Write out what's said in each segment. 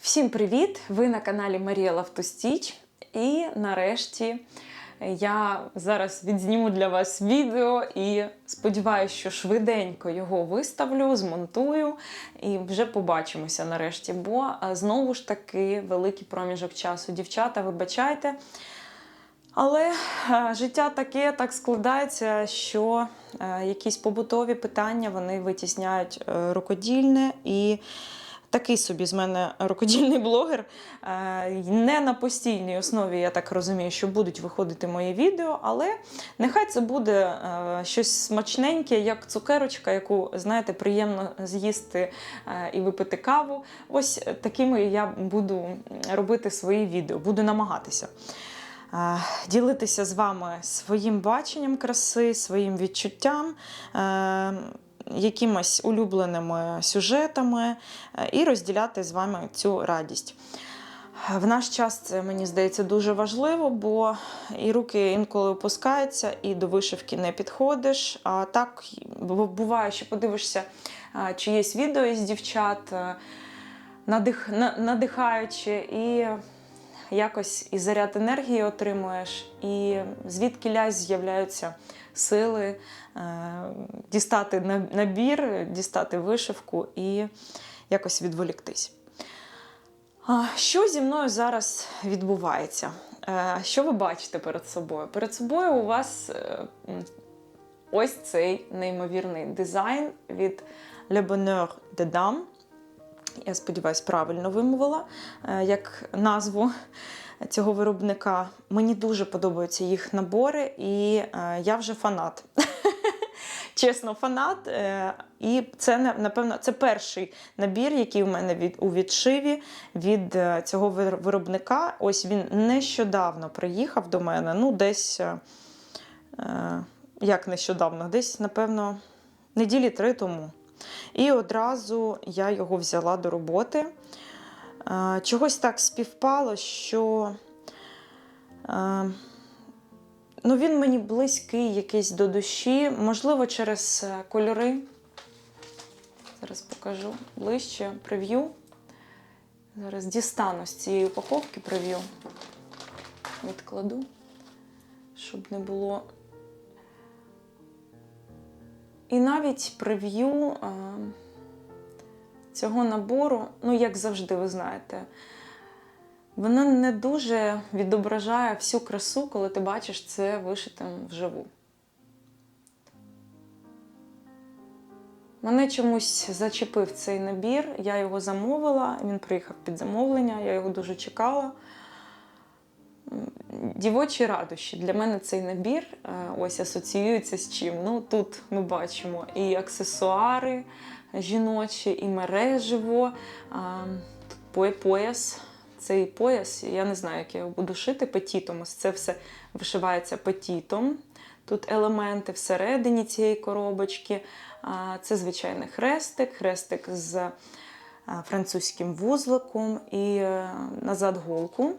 Всім привіт! Ви на каналі Марія Лавтостіч. І нарешті я зараз відзніму для вас відео і сподіваюся, що швиденько його виставлю, змонтую і вже побачимося нарешті. Бо е, знову ж таки великий проміжок часу. Дівчата, вибачайте. Але е, життя таке так складається, що е, якісь побутові питання вони витісняють рукодільне і. Такий собі з мене рукодільний блогер. Е, Не на постійній основі, я так розумію, що будуть виходити мої відео, але нехай це буде е, щось смачненьке, як цукерочка, яку, знаєте, приємно з'їсти е, і випити каву. Ось такими я буду робити свої відео, буду намагатися. Ділитися з вами своїм баченням краси, своїм відчуттям, якимось улюбленими сюжетами е, і розділяти з вами цю радість. В наш час це мені здається дуже важливо, бо і руки інколи опускаються, і до вишивки не підходиш. А так буває, що подивишся чиєсь відео із дівчат, надих, надихаючи, і якось і заряд енергії отримуєш, і звідки лязь з'являються сили е, дістати на- набір, дістати вишивку і якось відволіктись. Що зі мною зараз відбувається? Е, Що ви бачите перед собою? Перед собою у вас е, ось цей неймовірний дизайн від Le Bonheur de Dame. Я сподіваюся, правильно вимовила е, як назву цього виробника. Мені дуже подобаються їх набори, і е, я вже фанат. Чесно, фанат. Е, І це напевно це перший набір, який у мене від у відшиві від е, цього виробника. Ось він нещодавно приїхав до мене. Ну, десь е, як нещодавно, десь, напевно, неділі три тому. І одразу я його взяла до роботи. Чогось так співпало, що ну, він мені близький якийсь до душі, можливо, через е, кольори. Зараз покажу ближче прев'ю. Зараз дістану з цієї упаковки прев'ю. Відкладу, щоб не було. І навіть прев'ю е, цього набору, ну, як завжди, ви знаєте, воно не дуже відображає всю красу, коли ти бачиш це вишитим вживу. Мене чомусь зачепив цей набір, я його замовила, він приїхав під замовлення, я його дуже чекала. Дівочі радощі. Для мене цей набір е, ось асоціюється з чим. Ну, тут ми бачимо і аксесуари жіночі, і мереживо, а, тут пояс. Цей пояс, я не знаю, як я його буду шити петітом. Ось це все вишивається петітом. Тут елементи всередині цієї коробочки. Це звичайний хрестик, хрестик з французьким вузликом і е, назад голку.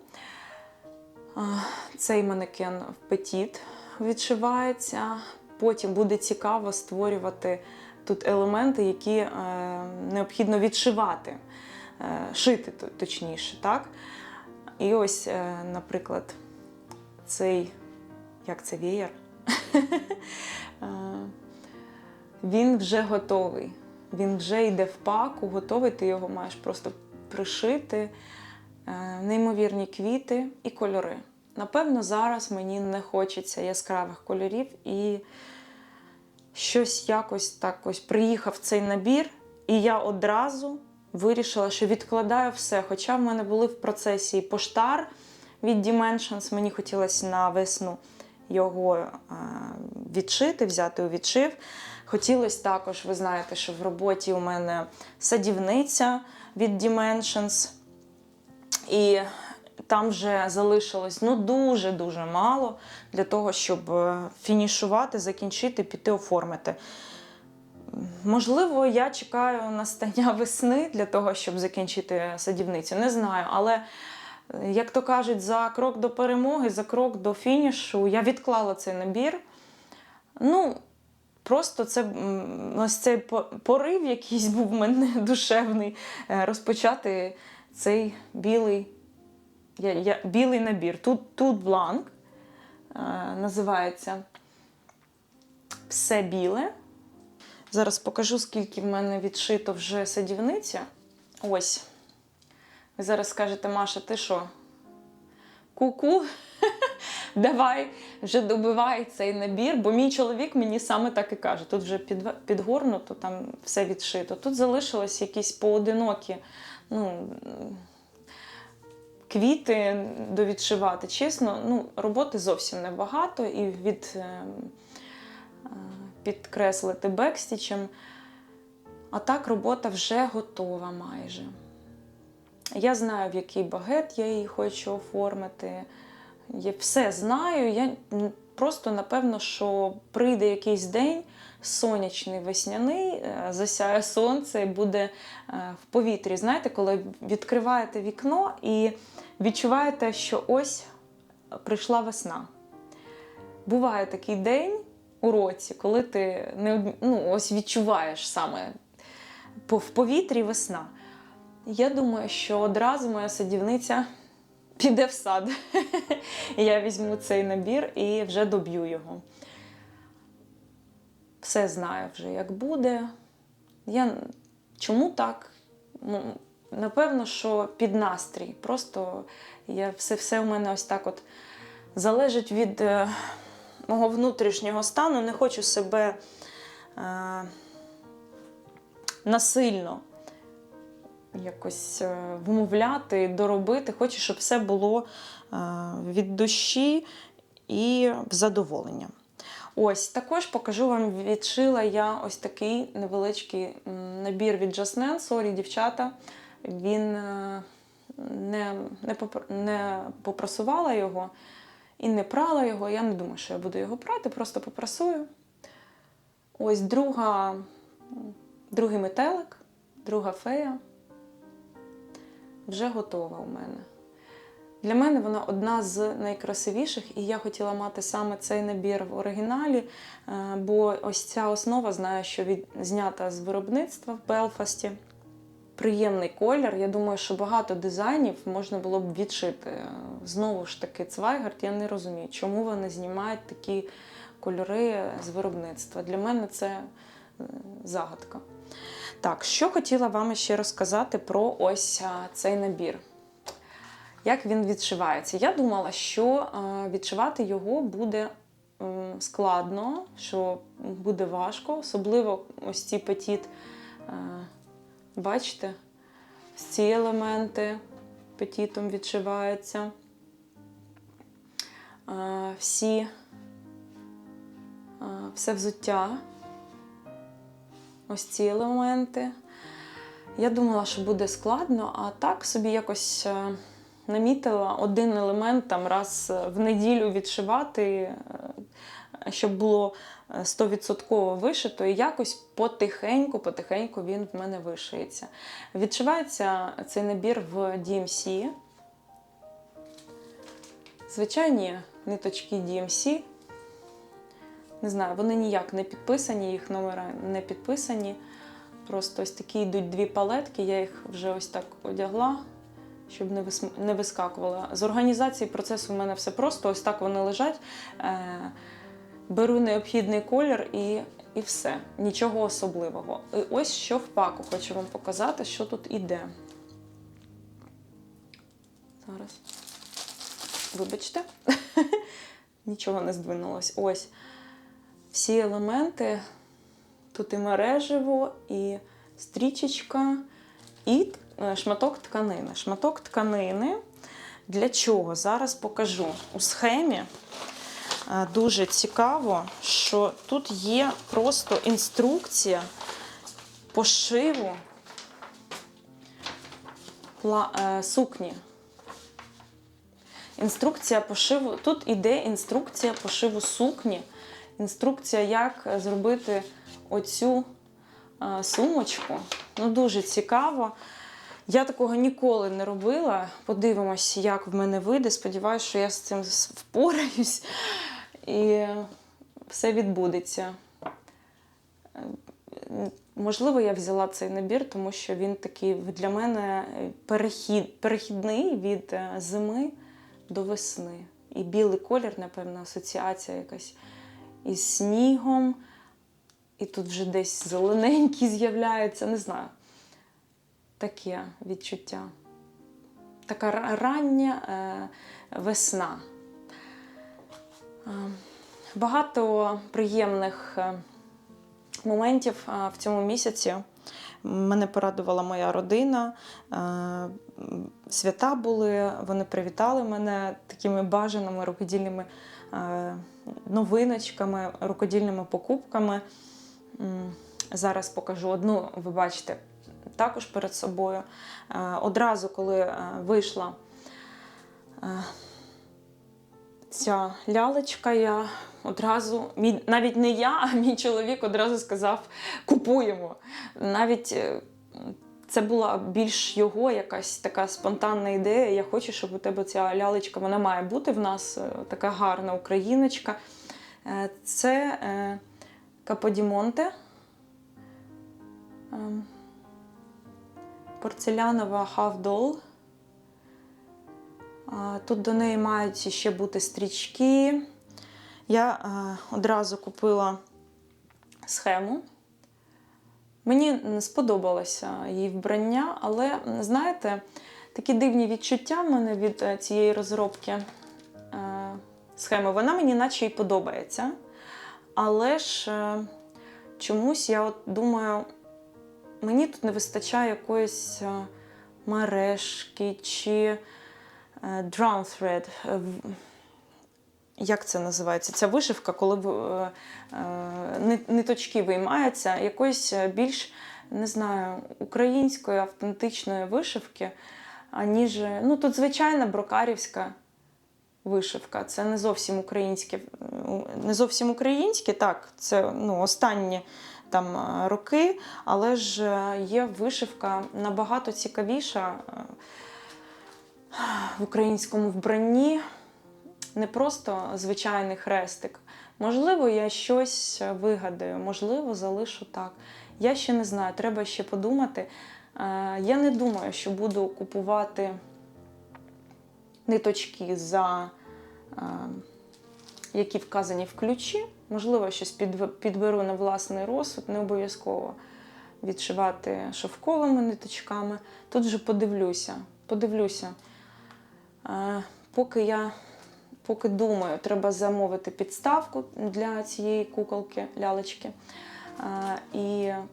Цей манекен в петіт відшивається. Потім буде цікаво створювати тут елементи, які е, необхідно відшивати, шити точніше. так? І ось, е, наприклад, цей, як це веєр, Е, він вже готовий. Він вже йде в паку, готовий, ти його маєш просто пришити. Е, Неймовірні квіти і кольори. Напевно, зараз мені не хочеться яскравих кольорів, і щось якось так ось приїхав цей набір, і я одразу вирішила, що відкладаю все. Хоча в мене були в процесі поштар від Dimensions, мені хотілося на весну його е, відшити, взяти у відшив. Хотілося також, ви знаєте, що в роботі у мене садівниця від Dimensions. І там вже залишилось ну дуже-дуже мало для того, щоб е, фінішувати, закінчити, піти оформити. Можливо, я чекаю настання весни для того, щоб закінчити садівницю. Не знаю, але як то кажуть, за крок до перемоги, за крок до фінішу я відклала цей набір. Ну, Просто це ось цей порив, якийсь був в мене душевний, е, розпочати цей білий, я, я, білий набір. Тут, тут бланк е, називається Все біле. Зараз покажу, скільки в мене відшито вже садівниця. Ось. Ви зараз скажете, Маша, ти що? Ку-ку? Давай вже добивай цей набір, бо мій чоловік мені саме так і каже. Тут вже підгорнуто, там все відшито. Тут залишилось якісь поодинокі ну, квіти довідшивати. Чесно, ну, роботи зовсім небагато і від, е, е, підкреслити бекстічем. А так робота вже готова майже. Я знаю, в який багет я її хочу оформити. Я все знаю. Я просто напевно, що прийде якийсь день сонячний весняний, е, засяє сонце і буде е, в повітрі. Знаєте, коли відкриваєте вікно і відчуваєте, що ось прийшла весна. Буває такий день у році, коли ти не ну, ось відчуваєш саме в повітрі весна. Я думаю, що одразу моя садівниця піде в сад. Я візьму цей набір і вже доб'ю його. Все знаю вже, як буде. Я... Чому так? Ну, Напевно, що під настрій. Просто я... все, все у мене ось так от залежить від е, мого внутрішнього стану. Не хочу себе е, насильно якось е, вмовляти, доробити. Хочу, щоб все було е, від душі і в задоволення. Ось також покажу вам, відшила я ось такий невеличкий набір від Жаснен. Сорі, дівчата. Він е, не, не, не попрасувала його і не прала його. Я не думаю, що я буду його прати, просто попрасую. Ось друга, другий метелик, друга фея вже готова у мене. Для мене вона одна з найкрасивіших, і я хотіла мати саме цей набір в оригіналі, е, бо ось ця основа знаю, що від... знята з виробництва в Белфасті. Приємний колір. Я думаю, що багато дизайнів можна було б відшити. Знову ж таки, Цвайгард, я не розумію, чому вони знімають такі кольори з виробництва. Для мене це е, загадка. Так, що хотіла вам ще розказати про ось цей набір. Як він відшивається? Я думала, що відшивати його буде складно, що буде важко, особливо ось ці петіт, а, бачите, ці елементи петітом відшиваються. Всі, все взуття ось ці елементи. Я думала, що буде складно, а так собі якось е, намітила один елемент там раз в неділю відшивати, е, щоб було е, 100% вишито, і якось потихеньку, потихеньку він в мене вишиється. Відшивається цей набір в DMC. Звичайні ниточки DMC. Не знаю, вони ніяк не підписані, їх номера не підписані. Просто ось такі йдуть дві палетки, я їх вже ось так одягла, щоб не не вискакувала. З організації процесу в мене все просто, ось так вони лежать. Беру необхідний колір і, і все. Нічого особливого. І ось що в паку хочу вам показати, що тут іде. Зараз. Вибачте, нічого не здвинулось. Ось всі елементи. Тут і мережево, і стрічечка, і е, шматок тканини. Шматок тканини для чого? Зараз покажу. У схемі дуже цікаво, що тут є просто інструкція пошиву е, сукні. Інструкція пошиву. Тут іде інструкція пошиву сукні. Інструкція, як зробити оцю е, сумочку. Ну, дуже цікаво. Я такого ніколи не робила. Подивимось, як в мене вийде. Сподіваюся, що я з цим впораюсь і все відбудеться. Можливо, я взяла цей набір, тому що він такий для мене перехід, перехідний від е, зими до весни. І білий колір, напевно, асоціація якась із снігом. І тут вже десь зелененький з'являється, не знаю. Таке відчуття. Така рання е, весна. Е, Багато приємних е, моментів е, в цьому місяці. Мене порадувала моя родина. Свята були, вони привітали мене такими бажаними рукодільними новиночками, рукодільними покупками. Зараз покажу одну, ви бачите, також перед собою. Одразу, коли вийшла ця лялечка, я одразу, мій, навіть не я, а мій чоловік одразу сказав: купуємо. Навіть е, це була більш його якась така спонтанна ідея. Я хочу, щоб у тебе ця лялечка, вона має бути в нас е, така гарна україночка. Е, Це Каподімонте. Ем, Порцелянова Half Doll. Тут до неї мають ще бути стрічки. Я е, одразу купила схему. Мені сподобалося її вбрання, але знаєте, такі дивні відчуття в мене від е, цієї розробки е, схеми. Вона мені наче й подобається. Але ж чомусь я от думаю, мені тут не вистачає якоїсь мережки чи drum thread. Е, Як це називається? Ця вишивка, коли е, е, ни- ниточки виймаються, якоїсь е, більш, не знаю, української автентичної вишивки, аніж. Ну, тут звичайна брокарівська вишивка. Це не зовсім українське, е, не зовсім українське, так, це ну, останні там е, роки, але ж е, є вишивка набагато цікавіша е, в українському вбранні. Не просто звичайний хрестик. Можливо, я щось вигадаю, можливо, залишу так. Я ще не знаю, треба ще подумати. Е, Я не думаю, що буду купувати ниточки, за, е, які вказані в ключі. Можливо, щось підберу на власний розсуд, не обов'язково відшивати шовковими ниточками. Тут вже подивлюся. Подивлюся. Е, Поки я поки думаю, треба замовити підставку для цієї куколки, лялечки. Е, І е,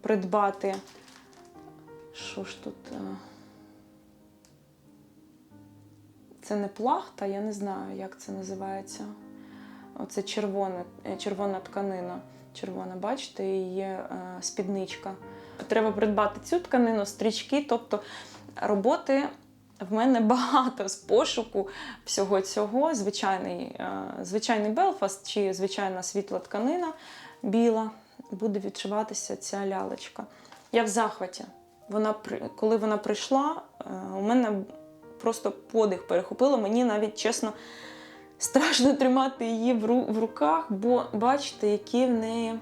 придбати. Що ж тут? Це не плахта, я не знаю, як це називається. Оце червона, червона тканина. Червона, бачите, є е, спідничка. Треба придбати цю тканину, стрічки, тобто роботи в мене багато з пошуку всього цього. Звичайний, е, звичайний Белфаст чи звичайна світла тканина біла, буде відшиватися ця лялечка. Я в захваті. Вона, коли вона прийшла, е, у мене просто подих перехопило. Мені навіть чесно страшно тримати її в руках, бо бачите, які в неї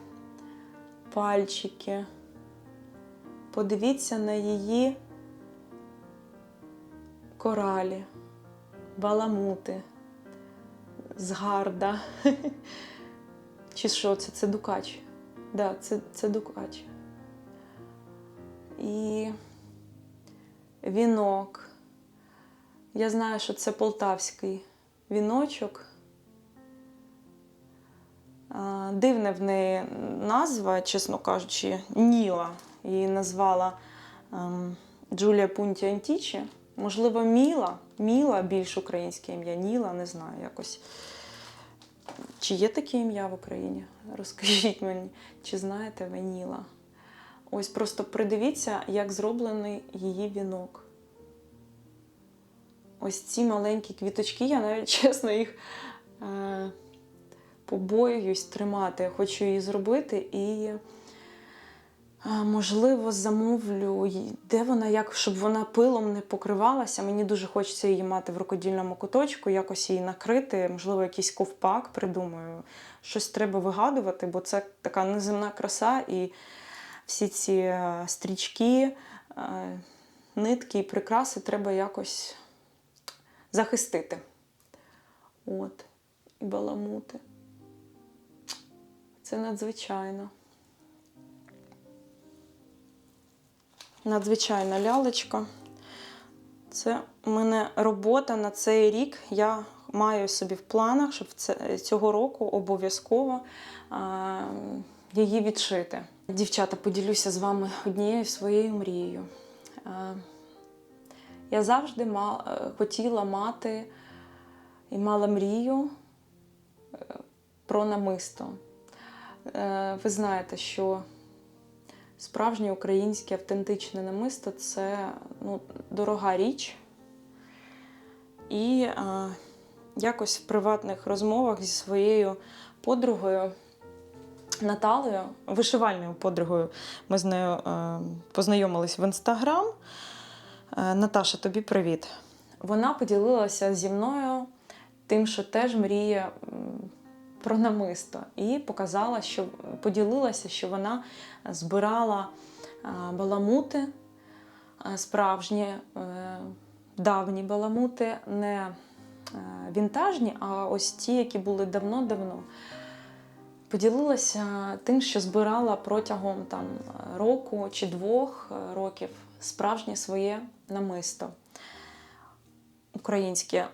пальчики. Подивіться на її коралі, баламути, згарда. Чи що це? Це дукач. Да, це, це дукач. І вінок. Я знаю, що це полтавський віночок. Дивна в неї назва, чесно кажучи, Ніла. Її назвала ем, Джулія Пунті Антічі. Можливо, Міла. Міла більш українське ім'я. Ніла, не знаю, якось. Чи є таке ім'я в Україні? Розкажіть мені, чи знаєте ви Ніла? Ось просто придивіться, як зроблений її вінок. Ось ці маленькі квіточки, я навіть чесно їх е, побоююсь тримати. Хочу її зробити і, можливо, замовлю, де вона, як, щоб вона пилом не покривалася. Мені дуже хочеться її мати в рукодільному куточку, якось її накрити, можливо, якийсь ковпак придумаю. Щось треба вигадувати, бо це така неземна краса. І всі ці е, стрічки, е, нитки і прикраси треба якось захистити. От, і баламути. Це надзвичайно. Надзвичайна лялечка. Це у мене робота на цей рік. Я маю собі в планах, щоб цього року обов'язково її відшити. Дівчата, поділюся з вами однією своєю мрією. Я завжди е, хотіла мати і мала мрію е, про намисто. Е, Ви знаєте, що справжнє українське автентичне намисто це ну, дорога річ. І е, якось в приватних розмовах зі своєю подругою Наталею, вишивальною подругою, ми з нею е, познайомились в інстаграм. Е, Наташа, тобі привіт. Вона поділилася зі мною тим, що теж мріє про намисто, і показала, що поділилася, що вона збирала е, баламути е, справжні, е, давні баламути, не вінтажні, а ось ті, які були давно-давно. Поділилася тим, що збирала протягом там, року чи двох років справжнє своє намисто українське.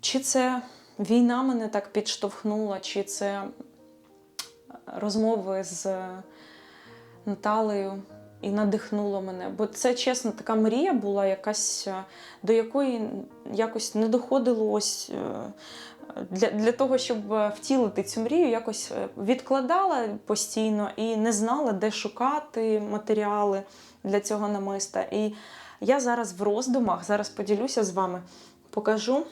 Чи це війна мене так підштовхнула, чи це розмови з Наталею і надихнуло мене. Бо це чесно, така мрія була якась, е, до якої якось не доходило ось. е, Для, для того, щоб е, втілити цю мрію, якось е, відкладала постійно і не знала, де шукати матеріали для цього намиста. І я зараз в роздумах, зараз поділюся з вами, покажу.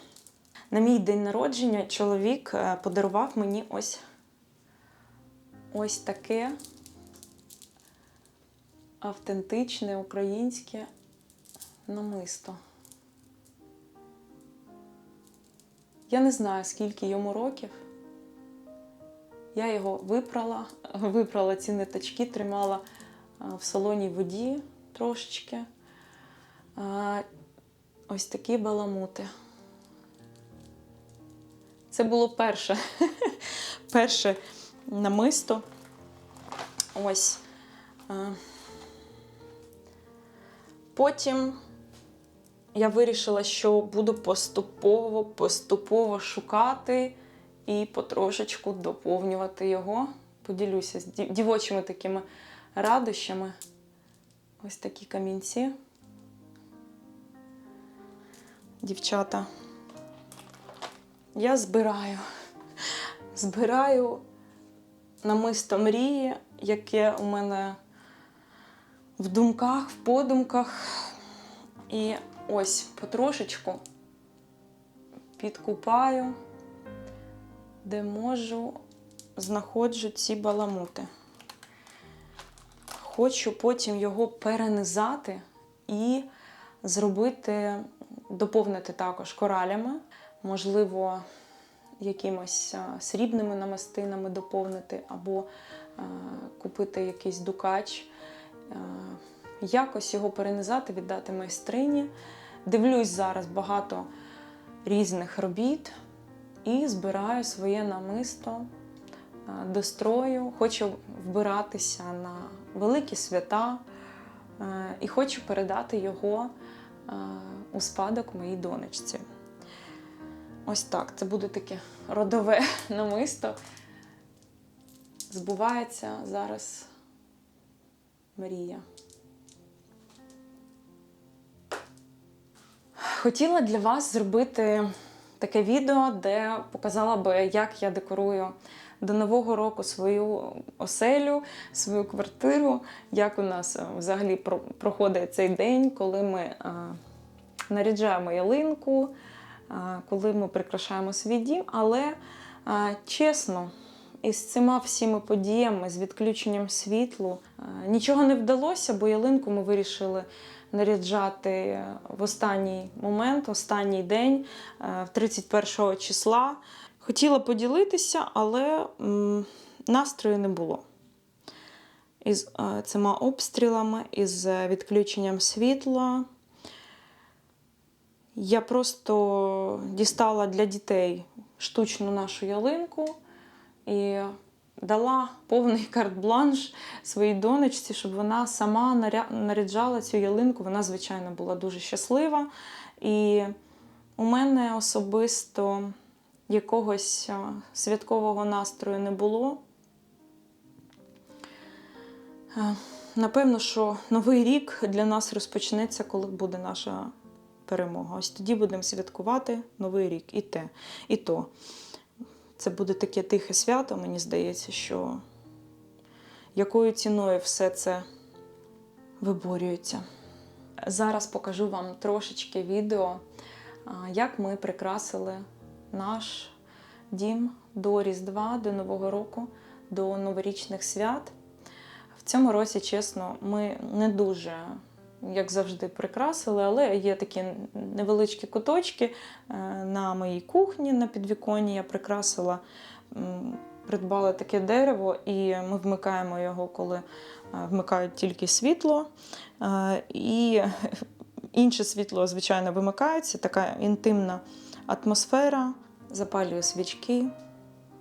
На мій день народження чоловік е, подарував мені ось, ось таке автентичне українське намисто. Я не знаю, скільки йому років. Я його випрала, випрала ці ниточки, тримала в солоній воді трошечки. Ось такі баламути. Це було перше, перше намисто. Ось. Потім я вирішила, що буду поступово, поступово шукати і потрошечку доповнювати його. Поділюся з дівочими такими радощами. Ось такі камінці. Дівчата. Я збираю. Збираю намисто мрії, яке у мене в думках, в подумках. І ось потрошечку підкупаю, де можу, знаходжу ці баламути. Хочу потім його перенизати і зробити, доповнити також коралями, можливо, якимось срібними намистинами доповнити, або купити якийсь дукач. Якось його перенизати, віддати майстрині. Дивлюсь зараз багато різних робіт і збираю своє намисто е, до строю. Хочу вбиратися на великі свята і хочу передати його у спадок моїй донечці. Ось так, це буде таке родове намисто. Збувається зараз мрія. Хотіла для вас зробити таке відео, де показала би, як я декорую до Нового року свою оселю, свою квартиру, як у нас е, взагалі проходить цей день, коли ми е, наряджаємо ялинку, коли ми прикрашаємо свій дім. Але чесно, із цими всіма подіями, з відключенням світлу, нічого не вдалося, бо ялинку ми вирішили наряджати в останній момент, останній день, е, в 31 числа. Хотіла поділитися, але настрою не було. із цими обстрілами, із е, відключенням світла. Я просто дістала для дітей штучну нашу ялинку і дала повний карт-бланш своїй донечці, щоб вона сама наряджала цю ялинку. Вона, звичайно, була дуже щаслива. І у мене особисто якогось святкового настрою не було. Напевно, що новий рік для нас розпочнеться, коли буде наша перемога. Ось тоді будемо святкувати новий рік. І те, і то. Це буде таке тихе свято, мені здається, що якою ціною все це виборюється. Зараз покажу вам трошечки відео, як ми прикрасили наш дім до Різдва, до Нового року, до новорічних свят. В цьому році, чесно, ми не дуже, як завжди, прикрасили, але є такі невеличкі куточки е, на моїй кухні, на підвіконні. Я прикрасила, придбала таке дерево, і ми вмикаємо його, коли е, вмикають тільки світло. Е, І інше світло, звичайно, вимикається, така інтимна атмосфера, запалюю свічки.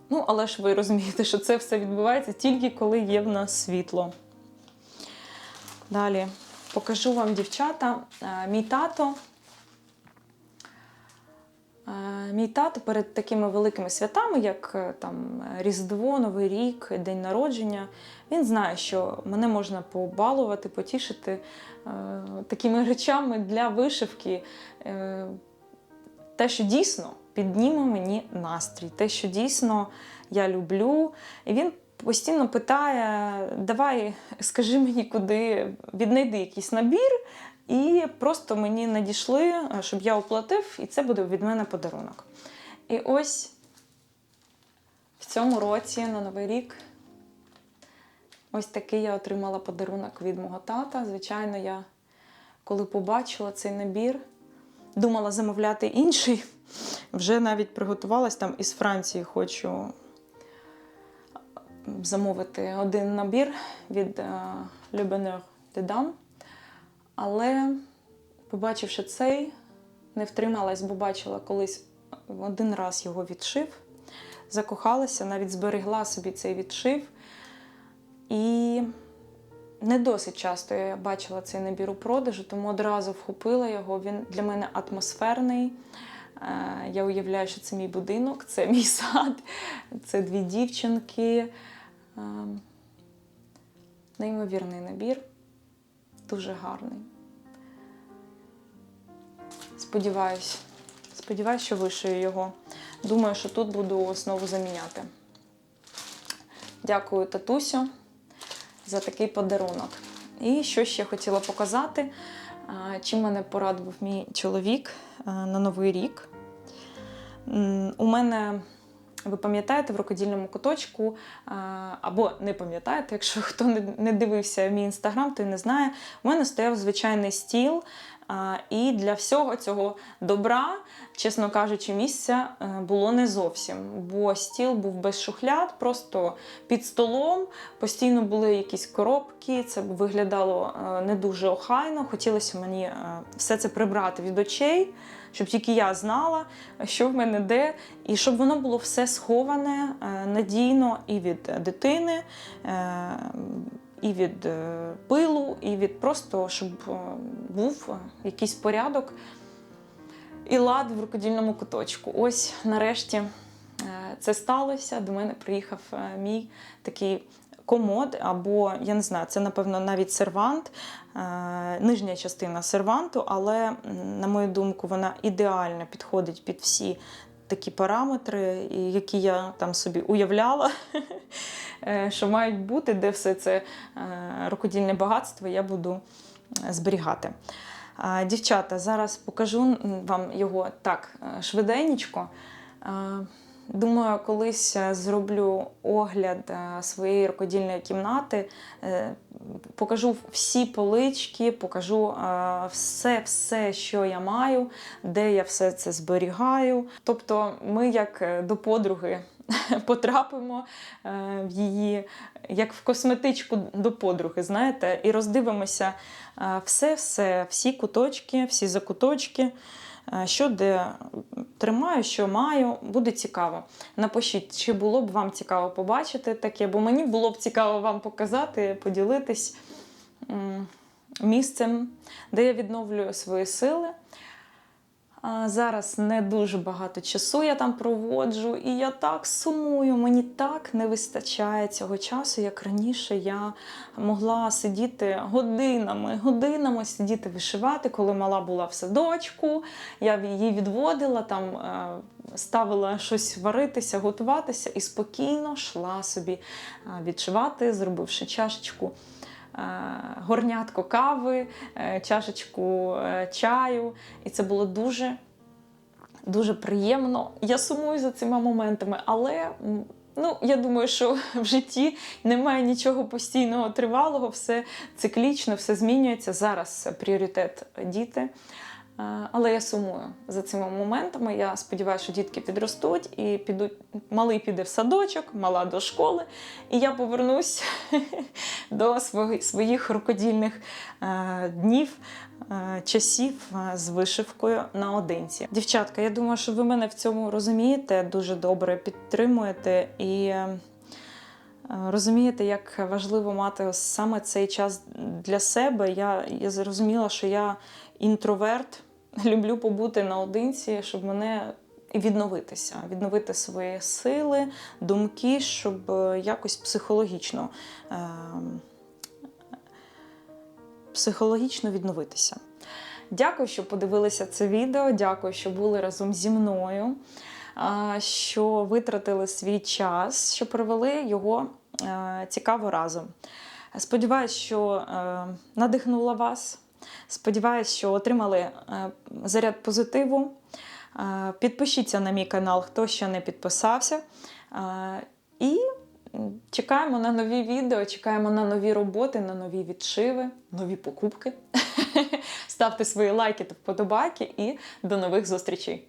Ну, але ж ви розумієте, що це все відбувається тільки коли є в нас світло. Далі покажу вам дівчата. Е, Мій тато. е, Мій тато перед такими великими святами, як е, там Різдво, Новий рік, День народження, він знає, що мене можна побалувати, потішити е, такими речами для вишивки. Е, те, що дійсно підніме мені настрій, те, що дійсно я люблю. І він постійно питає: давай, скажи мені, куди віднайди якийсь набір, і просто мені надійшли, щоб я оплатив, і це буде від мене подарунок. І ось в цьому році на Новий рік. Ось такий я отримала подарунок від мого тата. Звичайно, я коли побачила цей набір, думала замовляти інший. Вже навіть приготувалась там із Франції. Хочу замовити один набір від е, Le Bonheur. Але, побачивши цей, не втрималась, бо бачила колись один раз його відшив, закохалася, навіть зберегла собі цей відшив. І не досить часто я бачила цей набір у продажу, тому одразу вхопила його. Він для мене атмосферний. Е, Я уявляю, що це мій будинок, це мій сад, це дві дівчинки. Е, Неймовірний набір, дуже гарний. Сподіваюсь, сподіваюсь, що вишию його. Думаю, що тут буду основу заміняти. Дякую, татусю, за такий подарунок. І що ще хотіла показати, чим мене порадував мій чоловік на Новий рік. У мене, ви пам'ятаєте, в рукодільному куточку, або не пам'ятаєте, якщо хто не- дивився мій інстаграм, той не знає. У мене стояв звичайний стіл. І для всього цього добра, чесно кажучи, місця е, було не зовсім, бо стіл був без шухляд, просто під столом. Постійно були якісь коробки, це виглядало е, не дуже охайно. Хотілося мені е, все це прибрати від очей, щоб тільки я знала, що в мене де, і щоб воно було все сховане надійно і від дитини. І від е, пилу, і від просто, щоб е, був якийсь порядок і лад в рукодільному куточку. Ось нарешті е, це сталося. До мене приїхав мій такий комод, або я не знаю, це напевно навіть сервант, нижня частина серванту, але, на мою думку, вона ідеально підходить під всі такі параметри, які я там собі уявляла, е, що мають бути, де все це е, рукодільне багатство я буду е, зберігати. Дівчата, зараз покажу вам його так швиденько. Думаю, колись е, зроблю огляд е, своєї рукодільної кімнати, е, покажу всі полички, покажу все, все, що я маю, де я все це зберігаю. Тобто, ми як до подруги потрапимо в її, як в косметичку до подруги, знаєте, і роздивимося е, все-все, всі куточки, всі закуточки. Е, Що де тримаю, що маю, буде цікаво. Напишіть, чи було б вам цікаво побачити таке, бо мені було б цікаво вам показати, поділитись місцем, де я відновлюю свої сили. Зараз не дуже багато часу я там проводжу, і я так сумую. Мені так не вистачає цього часу, як раніше я могла сидіти годинами, годинами сидіти вишивати, коли мала була в садочку. Я її відводила, там е, ставила щось варитися, готуватися і спокійно йшла собі е, відшивати, зробивши чашечку горнятко кави, е, чашечку е, чаю. І це було дуже, дуже приємно. Я сумую за цими моментами, але. Ну, я думаю, що в житті немає нічого постійного, тривалого, все циклічно, все змінюється. Зараз пріоритет діти. Е, Але я сумую за цими моментами. Я сподіваюся, що дітки підростуть і підуть. Малий піде в садочок, мала до школи, і я повернусь до своїх, рукодільних е, днів, е, часів з вишивкою наодинці. Дівчатка, я думаю, що ви мене в цьому розумієте, дуже добре підтримуєте і. Розумієте, як важливо мати саме цей час для себе. Я, я зрозуміла, що я інтроверт, люблю побути наодинці, щоб мене відновитися, відновити свої сили, думки, щоб е, якось психологічно, е, психологічно відновитися. Дякую, що подивилися це відео. Дякую, що були разом зі мною, що витратили свій час, що провели його е, цікаво разом. Сподіваюсь, що е, надихнула вас. Сподіваюсь, що отримали е, заряд позитиву. Е, Підпишіться на мій канал, хто ще не підписався. Е, І чекаємо на нові відео, чекаємо на нові роботи, на нові відшиви, нові покупки. Ставте свої лайки та вподобайки і до нових зустрічей!